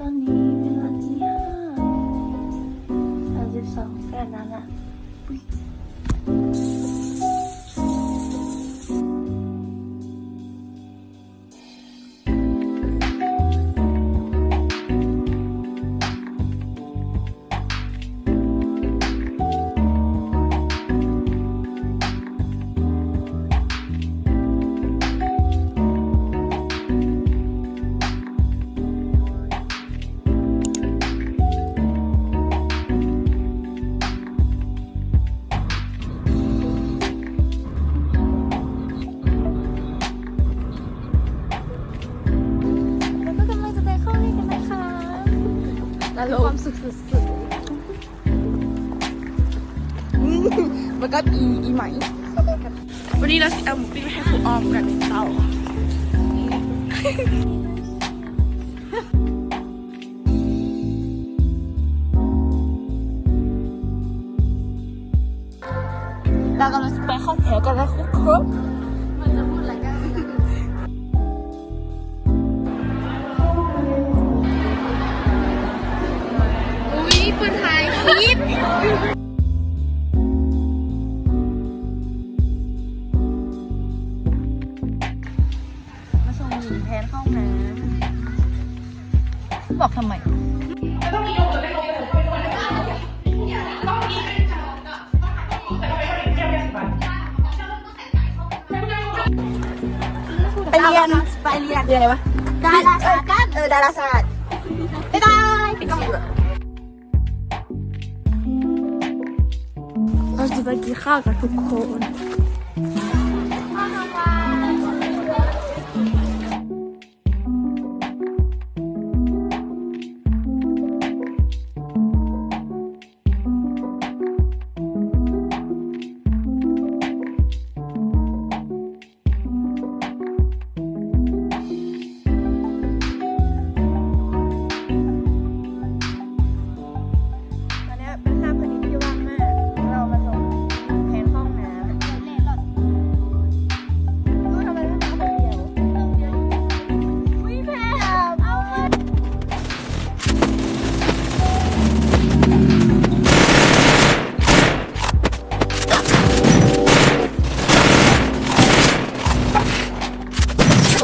ตอนนี้เวลา ความสุขสุดๆมันก็อีอีไหม วันนี้เราสิเอาหมูปิ้งไปให้ครูออมกันเตาเรากำลังไปเข้าแถวกันแล้วครับ ญิงแทนเข้าห้องน้ำบอกทำไมไปเรียนไปเรียนเรียนอะไรวะดาราศาสตร์กันเออดาราศาสตร์บ๊ายบายเราจะไปกินข้าวกับทุกคนอัน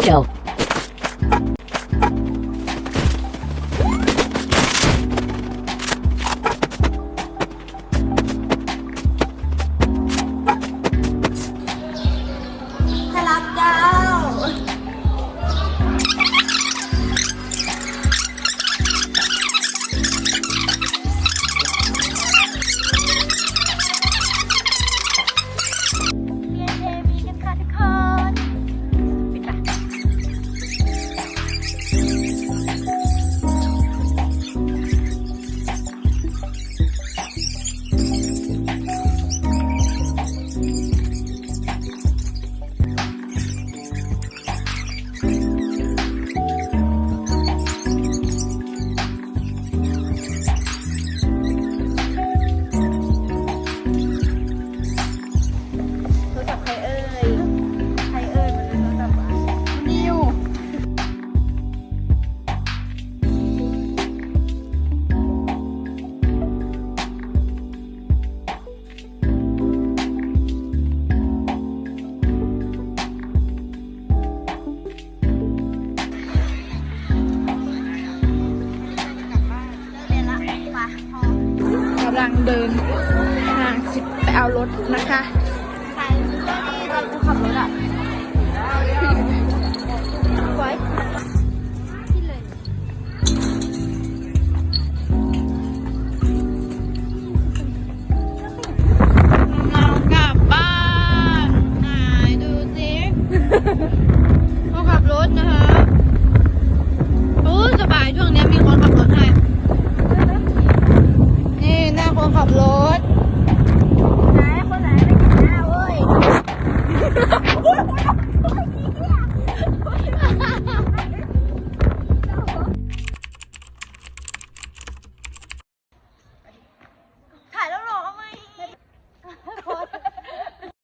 ใลังเดินทางสิบไปเอารถนะคะตอนกูขับรถอะไว้ที่เลยเรากลับบ้านไหนดูสิ นขับรถ ไหนคนไหนไม่กินหน้าเว้ย